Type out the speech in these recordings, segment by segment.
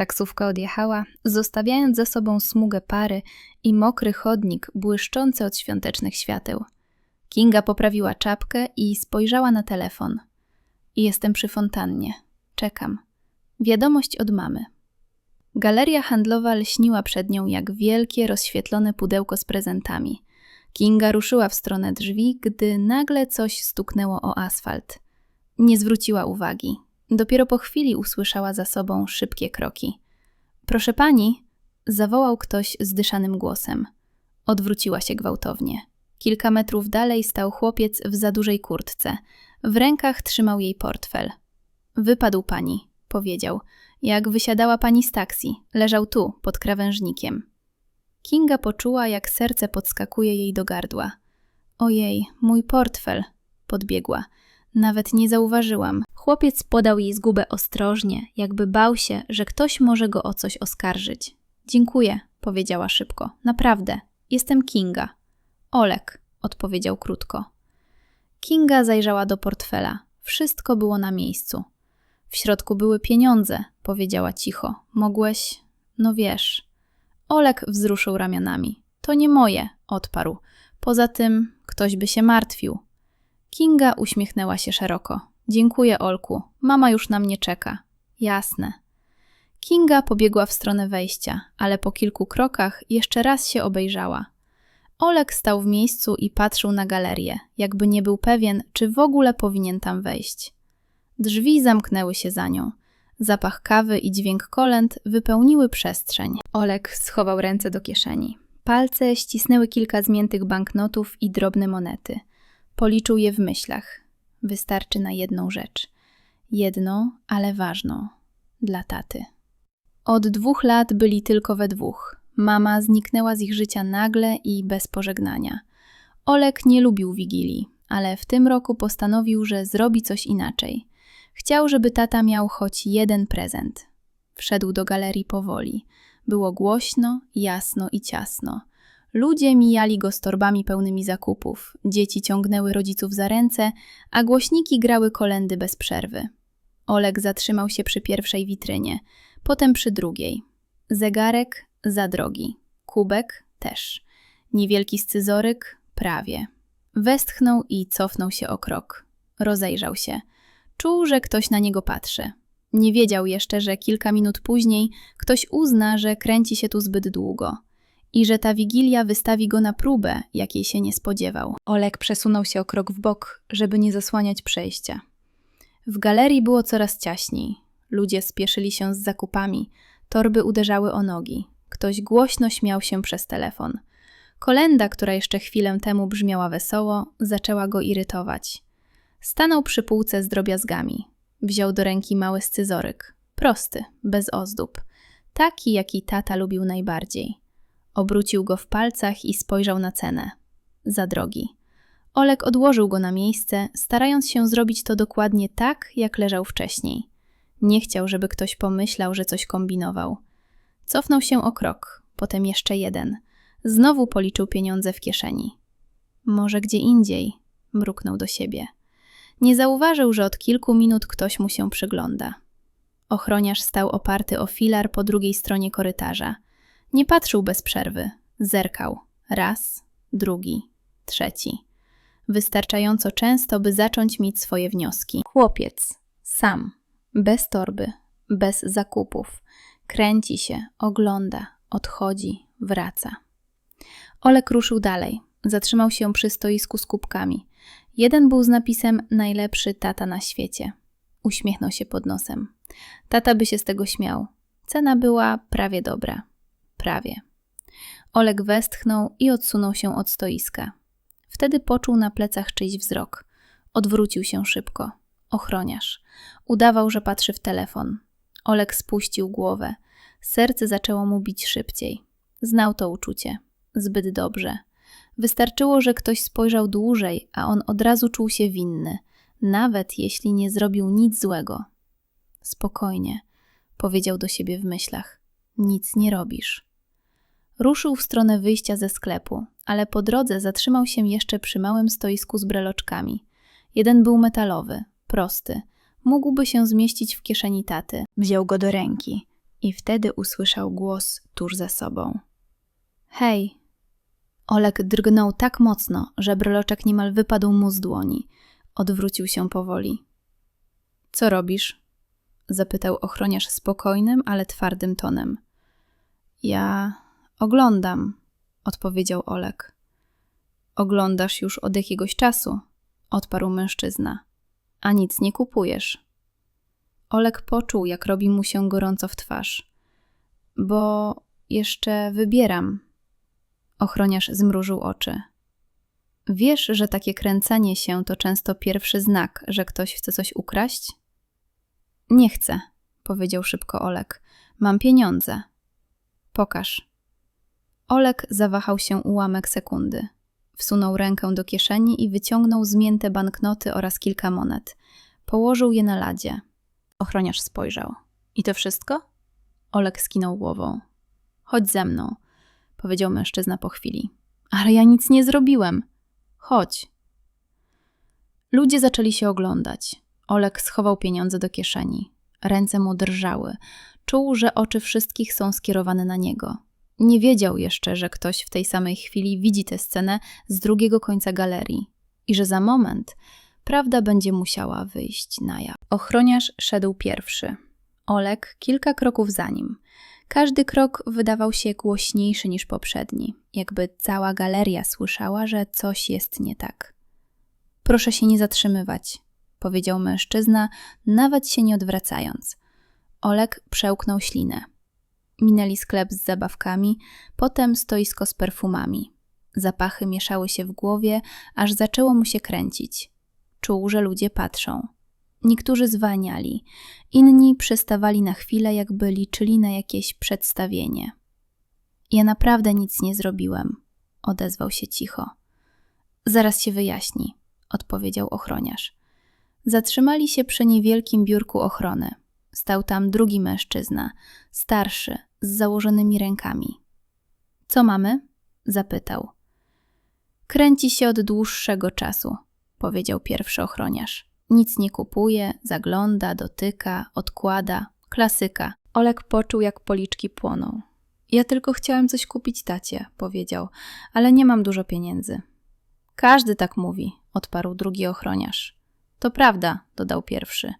Taksówka odjechała, zostawiając za sobą smugę pary i mokry chodnik błyszczący od świątecznych świateł. Kinga poprawiła czapkę i spojrzała na telefon. Jestem przy fontannie. Czekam. Wiadomość od mamy. Galeria handlowa lśniła przed nią jak wielkie, rozświetlone pudełko z prezentami. Kinga ruszyła w stronę drzwi, gdy nagle coś stuknęło o asfalt. Nie zwróciła uwagi. Dopiero po chwili usłyszała za sobą szybkie kroki. Proszę pani, zawołał ktoś zdyszanym głosem. Odwróciła się gwałtownie. Kilka metrów dalej stał chłopiec w za dużej kurtce. W rękach trzymał jej portfel. Wypadł pani, powiedział. Jak wysiadała pani z taksi, leżał tu, pod krawężnikiem. Kinga poczuła, jak serce podskakuje jej do gardła. Ojej, mój portfel, podbiegła. Nawet nie zauważyłam. Chłopiec podał jej zgubę ostrożnie, jakby bał się, że ktoś może go o coś oskarżyć. Dziękuję, powiedziała szybko. Naprawdę, jestem Kinga. Olek, odpowiedział krótko. Kinga zajrzała do portfela. Wszystko było na miejscu. W środku były pieniądze, powiedziała cicho. Mogłeś, no wiesz. Olek wzruszył ramionami. To nie moje, odparł. Poza tym ktoś by się martwił. Kinga uśmiechnęła się szeroko. Dziękuję, Olku. Mama już na mnie czeka. Jasne. Kinga pobiegła w stronę wejścia, ale po kilku krokach jeszcze raz się obejrzała. Olek stał w miejscu i patrzył na galerię, jakby nie był pewien, czy w ogóle powinien tam wejść. Drzwi zamknęły się za nią. Zapach kawy i dźwięk kolęd wypełniły przestrzeń. Olek schował ręce do kieszeni. Palce ścisnęły kilka zmiętych banknotów i drobne monety. Policzył je w myślach. Wystarczy na jedną rzecz. Jedną, ale ważną. Dla taty. Od dwóch lat byli tylko we dwóch. Mama zniknęła z ich życia nagle i bez pożegnania. Olek nie lubił Wigilii, ale w tym roku postanowił, że zrobi coś inaczej. Chciał, żeby tata miał choć jeden prezent. Wszedł do galerii powoli. Było głośno, jasno i ciasno. Ludzie mijali go z torbami pełnymi zakupów, dzieci ciągnęły rodziców za ręce, a głośniki grały kolendy bez przerwy. Olek zatrzymał się przy pierwszej witrynie, potem przy drugiej. Zegarek za drogi, kubek też, niewielki scyzoryk prawie. Westchnął i cofnął się o krok. Rozejrzał się. Czuł, że ktoś na niego patrzy. Nie wiedział jeszcze, że kilka minut później ktoś uzna, że kręci się tu zbyt długo i że ta wigilia wystawi go na próbę, jakiej się nie spodziewał. Olek przesunął się o krok w bok, żeby nie zasłaniać przejścia. W galerii było coraz ciaśniej. Ludzie spieszyli się z zakupami, torby uderzały o nogi. Ktoś głośno śmiał się przez telefon. Kolenda, która jeszcze chwilę temu brzmiała wesoło, zaczęła go irytować. Stanął przy półce z drobiazgami. Wziął do ręki mały scyzoryk. Prosty, bez ozdób. Taki, jaki tata lubił najbardziej. Obrócił go w palcach i spojrzał na cenę. Za drogi. Olek odłożył go na miejsce, starając się zrobić to dokładnie tak, jak leżał wcześniej. Nie chciał, żeby ktoś pomyślał, że coś kombinował. Cofnął się o krok, potem jeszcze jeden. Znowu policzył pieniądze w kieszeni. Może gdzie indziej, mruknął do siebie. Nie zauważył, że od kilku minut ktoś mu się przygląda. Ochroniarz stał oparty o filar po drugiej stronie korytarza. Nie patrzył bez przerwy. Zerkał. Raz, drugi, trzeci. Wystarczająco często, by zacząć mieć swoje wnioski. Chłopiec. Sam. Bez torby. Bez zakupów. Kręci się, ogląda, odchodzi, wraca. Olek ruszył dalej. Zatrzymał się przy stoisku z kubkami. Jeden był z napisem Najlepszy tata na świecie. Uśmiechnął się pod nosem. Tata by się z tego śmiał. Cena była prawie dobra. Prawie. Olek westchnął i odsunął się od stoiska. Wtedy poczuł na plecach czyjś wzrok. Odwrócił się szybko. Ochroniarz. Udawał, że patrzy w telefon. Olek spuścił głowę. Serce zaczęło mu bić szybciej. Znał to uczucie. Zbyt dobrze. Wystarczyło, że ktoś spojrzał dłużej, a on od razu czuł się winny, nawet jeśli nie zrobił nic złego. Spokojnie, powiedział do siebie w myślach. Nic nie robisz. Ruszył w stronę wyjścia ze sklepu, ale po drodze zatrzymał się jeszcze przy małym stoisku z breloczkami. Jeden był metalowy, prosty. Mógłby się zmieścić w kieszeni taty. Wziął go do ręki. I wtedy usłyszał głos tuż za sobą. Hej! Olek drgnął tak mocno, że breloczek niemal wypadł mu z dłoni. Odwrócił się powoli. Co robisz? zapytał ochroniarz spokojnym, ale twardym tonem. Ja oglądam, odpowiedział Olek. Oglądasz już od jakiegoś czasu, odparł mężczyzna, a nic nie kupujesz. Olek poczuł, jak robi mu się gorąco w twarz. Bo jeszcze wybieram. Ochroniarz zmrużył oczy. Wiesz, że takie kręcenie się to często pierwszy znak, że ktoś chce coś ukraść? Nie chcę, powiedział szybko Olek. Mam pieniądze. Pokaż. Olek zawahał się ułamek sekundy. Wsunął rękę do kieszeni i wyciągnął zmięte banknoty oraz kilka monet. Położył je na ladzie. Ochroniarz spojrzał. I to wszystko? Olek skinął głową. Chodź ze mną, powiedział mężczyzna po chwili. Ale ja nic nie zrobiłem. Chodź. Ludzie zaczęli się oglądać. Olek schował pieniądze do kieszeni. Ręce mu drżały. Czuł, że oczy wszystkich są skierowane na niego. Nie wiedział jeszcze, że ktoś w tej samej chwili widzi tę scenę z drugiego końca galerii i że za moment prawda będzie musiała wyjść na jaw. Ochroniarz szedł pierwszy. Olek kilka kroków za nim. Każdy krok wydawał się głośniejszy niż poprzedni, jakby cała galeria słyszała, że coś jest nie tak. Proszę się nie zatrzymywać, powiedział mężczyzna, nawet się nie odwracając. Olek przełknął ślinę. Minęli sklep z zabawkami, potem stoisko z perfumami. Zapachy mieszały się w głowie, aż zaczęło mu się kręcić. Czuł, że ludzie patrzą. Niektórzy zwalniali, inni przystawali na chwilę, jakby liczyli na jakieś przedstawienie. Ja naprawdę nic nie zrobiłem, odezwał się cicho. Zaraz się wyjaśni, odpowiedział ochroniarz. Zatrzymali się przy niewielkim biurku ochrony. Stał tam drugi mężczyzna, starszy, z założonymi rękami. Co mamy? zapytał. Kręci się od dłuższego czasu, powiedział pierwszy ochroniarz. Nic nie kupuje, zagląda, dotyka, odkłada. Klasyka. Olek poczuł, jak policzki płoną. Ja tylko chciałem coś kupić tacie, powiedział, ale nie mam dużo pieniędzy. Każdy tak mówi, odparł drugi ochroniarz. To prawda, dodał pierwszy.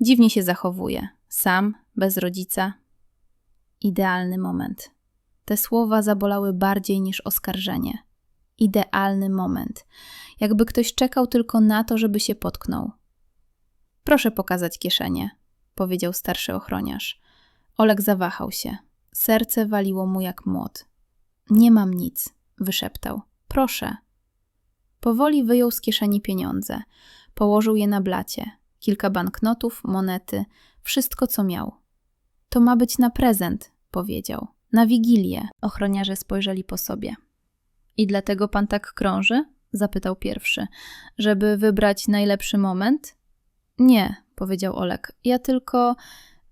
Dziwnie się zachowuje. Sam, bez rodzica. Idealny moment. Te słowa zabolały bardziej niż oskarżenie. Idealny moment. Jakby ktoś czekał tylko na to, żeby się potknął. Proszę pokazać kieszenie, powiedział starszy ochroniarz. Olek zawahał się. Serce waliło mu jak młot. Nie mam nic, wyszeptał. Proszę. Powoli wyjął z kieszeni pieniądze. Położył je na blacie. Kilka banknotów, monety, wszystko co miał. To ma być na prezent, powiedział. Na wigilię. Ochroniarze spojrzeli po sobie. I dlatego pan tak krąży? zapytał pierwszy. Żeby wybrać najlepszy moment? Nie, powiedział Olek. Ja tylko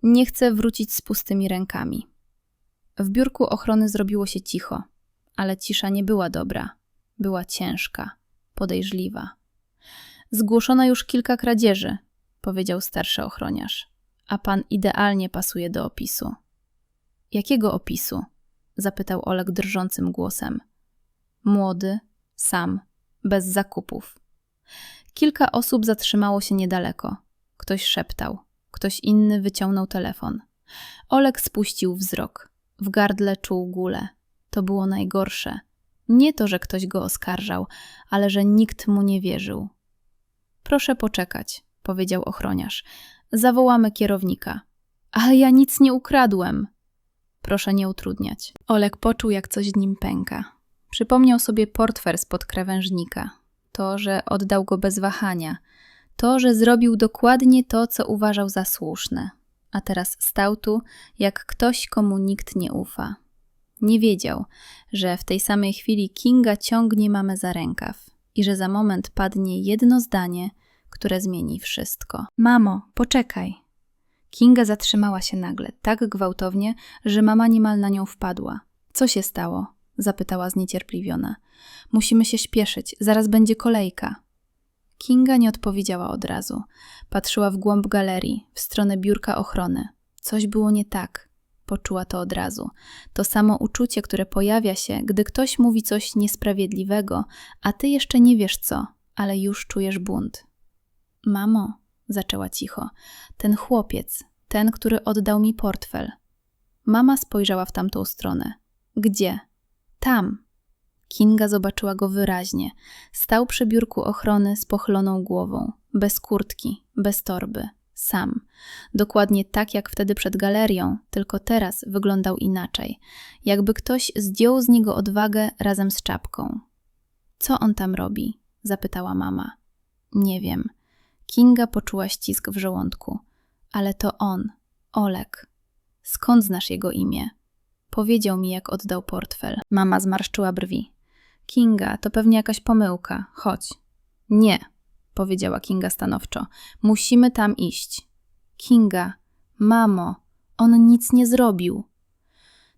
nie chcę wrócić z pustymi rękami. W biurku ochrony zrobiło się cicho, ale cisza nie była dobra. Była ciężka, podejrzliwa. Zgłoszono już kilka kradzieży, powiedział starszy ochroniarz, a pan idealnie pasuje do opisu. Jakiego opisu? zapytał Olek drżącym głosem. Młody, sam, bez zakupów. Kilka osób zatrzymało się niedaleko. Ktoś szeptał, ktoś inny wyciągnął telefon. Olek spuścił wzrok. W gardle czuł gulę. To było najgorsze. Nie to, że ktoś go oskarżał, ale że nikt mu nie wierzył. Proszę poczekać, powiedział ochroniarz. Zawołamy kierownika. Ale ja nic nie ukradłem. Proszę nie utrudniać. Olek poczuł, jak coś w nim pęka. Przypomniał sobie portfel spod krawężnika. To, że oddał go bez wahania. To, że zrobił dokładnie to, co uważał za słuszne. A teraz stał tu, jak ktoś, komu nikt nie ufa. Nie wiedział, że w tej samej chwili Kinga ciągnie mamę za rękaw i że za moment padnie jedno zdanie, które zmieni wszystko. Mamo, poczekaj. Kinga zatrzymała się nagle, tak gwałtownie, że mama niemal na nią wpadła. Co się stało? zapytała zniecierpliwiona. Musimy się śpieszyć, zaraz będzie kolejka. Kinga nie odpowiedziała od razu. Patrzyła w głąb galerii, w stronę biurka ochrony. Coś było nie tak. Poczuła to od razu. To samo uczucie, które pojawia się, gdy ktoś mówi coś niesprawiedliwego, a ty jeszcze nie wiesz co, ale już czujesz bunt. Mamo, zaczęła cicho, ten chłopiec, ten, który oddał mi portfel. Mama spojrzała w tamtą stronę. Gdzie? Tam. Kinga zobaczyła go wyraźnie. Stał przy biurku ochrony z pochyloną głową, bez kurtki, bez torby, sam. Dokładnie tak jak wtedy przed galerią, tylko teraz wyglądał inaczej. Jakby ktoś zdjął z niego odwagę razem z czapką. Co on tam robi? zapytała mama. Nie wiem. Kinga poczuła ścisk w żołądku. Ale to on, Olek. Skąd znasz jego imię? Powiedział mi, jak oddał portfel. Mama zmarszczyła brwi. Kinga, to pewnie jakaś pomyłka. Chodź. Nie, powiedziała Kinga stanowczo. Musimy tam iść. Kinga, mamo, on nic nie zrobił.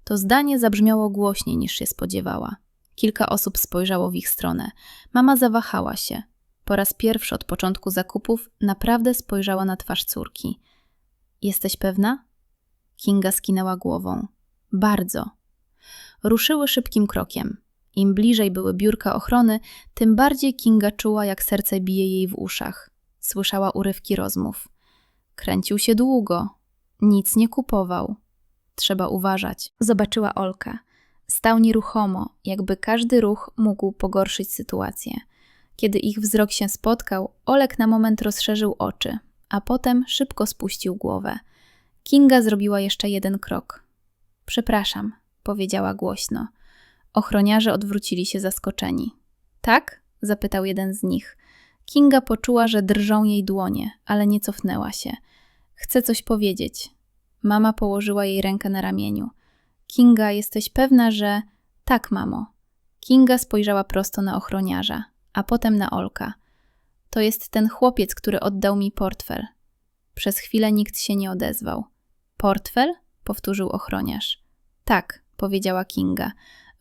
To zdanie zabrzmiało głośniej niż się spodziewała. Kilka osób spojrzało w ich stronę. Mama zawahała się. Po raz pierwszy od początku zakupów naprawdę spojrzała na twarz córki. Jesteś pewna? Kinga skinęła głową. Bardzo. Ruszyły szybkim krokiem. Im bliżej były biurka ochrony, tym bardziej Kinga czuła, jak serce bije jej w uszach. Słyszała urywki rozmów. Kręcił się długo. Nic nie kupował. Trzeba uważać. Zobaczyła Olkę. Stał nieruchomo, jakby każdy ruch mógł pogorszyć sytuację. Kiedy ich wzrok się spotkał, Olek na moment rozszerzył oczy, a potem szybko spuścił głowę. Kinga zrobiła jeszcze jeden krok. Przepraszam, powiedziała głośno. Ochroniarze odwrócili się zaskoczeni. Tak? zapytał jeden z nich. Kinga poczuła, że drżą jej dłonie, ale nie cofnęła się. Chcę coś powiedzieć. Mama położyła jej rękę na ramieniu. Kinga, jesteś pewna, że. Tak, mamo. Kinga spojrzała prosto na ochroniarza, a potem na Olka. To jest ten chłopiec, który oddał mi portfel. Przez chwilę nikt się nie odezwał. Portfel? powtórzył ochroniarz. Tak, powiedziała Kinga.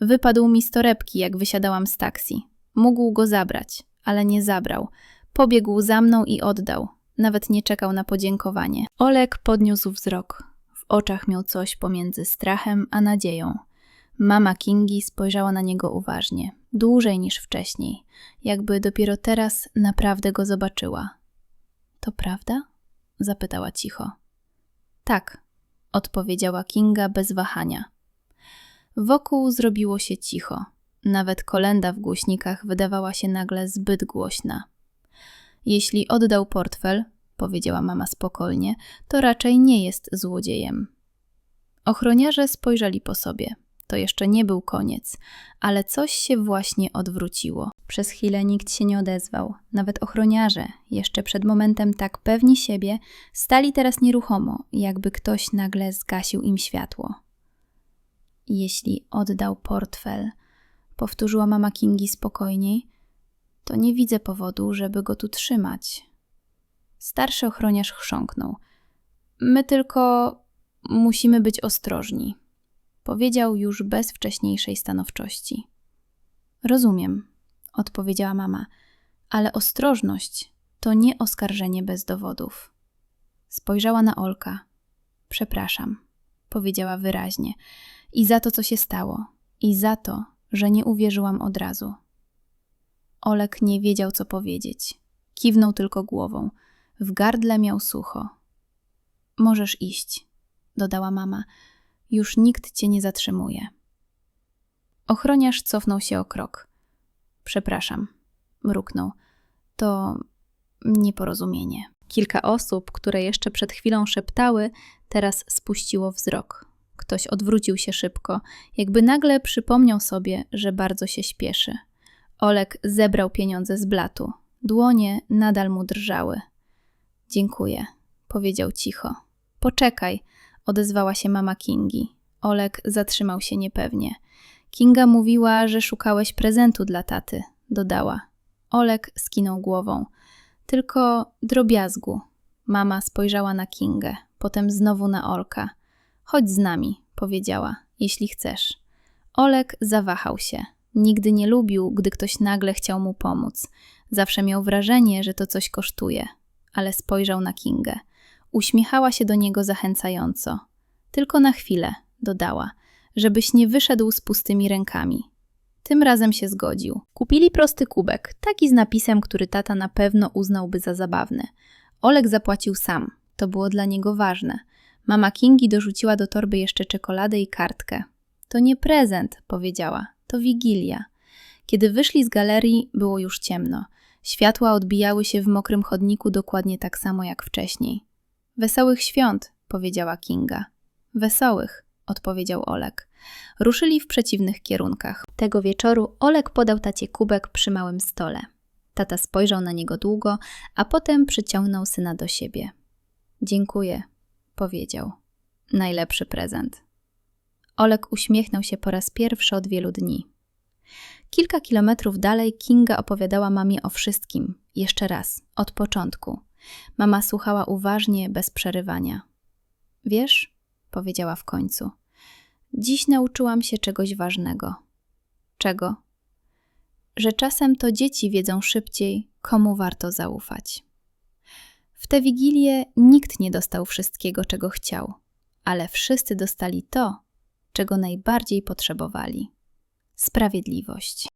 Wypadł mi z torebki, jak wysiadałam z taksi. Mógł go zabrać, ale nie zabrał. Pobiegł za mną i oddał. Nawet nie czekał na podziękowanie. Olek podniósł wzrok. W oczach miał coś pomiędzy strachem a nadzieją. Mama Kingi spojrzała na niego uważnie, dłużej niż wcześniej, jakby dopiero teraz naprawdę go zobaczyła. To prawda? zapytała cicho. Tak, odpowiedziała Kinga bez wahania. Wokół zrobiło się cicho. Nawet kolenda w głośnikach wydawała się nagle zbyt głośna. Jeśli oddał portfel, powiedziała mama spokojnie, to raczej nie jest złodziejem. Ochroniarze spojrzeli po sobie. To jeszcze nie był koniec, ale coś się właśnie odwróciło. Przez chwilę nikt się nie odezwał. Nawet ochroniarze, jeszcze przed momentem tak pewni siebie, stali teraz nieruchomo, jakby ktoś nagle zgasił im światło. Jeśli oddał portfel, powtórzyła mama Kingi spokojniej, to nie widzę powodu, żeby go tu trzymać. Starszy ochroniarz chrząknął. My tylko musimy być ostrożni, powiedział już bez wcześniejszej stanowczości. Rozumiem, odpowiedziała mama, ale ostrożność to nie oskarżenie bez dowodów. Spojrzała na Olka. Przepraszam, powiedziała wyraźnie i za to, co się stało, i za to, że nie uwierzyłam od razu. Olek nie wiedział, co powiedzieć. Kiwnął tylko głową. W gardle miał sucho. Możesz iść, dodała mama. Już nikt cię nie zatrzymuje. Ochroniarz cofnął się o krok. Przepraszam, mruknął. To nieporozumienie. Kilka osób, które jeszcze przed chwilą szeptały, teraz spuściło wzrok. Ktoś odwrócił się szybko, jakby nagle przypomniał sobie, że bardzo się śpieszy. Olek zebrał pieniądze z blatu. Dłonie nadal mu drżały. Dziękuję, powiedział cicho. Poczekaj, odezwała się mama Kingi. Olek zatrzymał się niepewnie. Kinga mówiła, że szukałeś prezentu dla taty, dodała. Olek skinął głową. Tylko drobiazgu. Mama spojrzała na Kingę, potem znowu na Olka. Chodź z nami, powiedziała, jeśli chcesz. Olek zawahał się. Nigdy nie lubił, gdy ktoś nagle chciał mu pomóc. Zawsze miał wrażenie, że to coś kosztuje, ale spojrzał na Kingę. Uśmiechała się do niego zachęcająco. Tylko na chwilę, dodała, żebyś nie wyszedł z pustymi rękami. Tym razem się zgodził. Kupili prosty kubek, taki z napisem, który tata na pewno uznałby za zabawny. Olek zapłacił sam, to było dla niego ważne. Mama Kingi dorzuciła do torby jeszcze czekoladę i kartkę. To nie prezent, powiedziała, to wigilia. Kiedy wyszli z galerii, było już ciemno. Światła odbijały się w mokrym chodniku dokładnie tak samo jak wcześniej. Wesołych świąt, powiedziała Kinga. Wesołych, odpowiedział Olek. Ruszyli w przeciwnych kierunkach. Tego wieczoru Olek podał tacie kubek przy małym stole. Tata spojrzał na niego długo, a potem przyciągnął syna do siebie. Dziękuję, powiedział. Najlepszy prezent. Olek uśmiechnął się po raz pierwszy od wielu dni. Kilka kilometrów dalej Kinga opowiadała mamie o wszystkim, jeszcze raz, od początku. Mama słuchała uważnie, bez przerywania. Wiesz, powiedziała w końcu, dziś nauczyłam się czegoś ważnego. Czego? Że czasem to dzieci wiedzą szybciej, komu warto zaufać. W tę wigilię nikt nie dostał wszystkiego, czego chciał, ale wszyscy dostali to, czego najbardziej potrzebowali sprawiedliwość.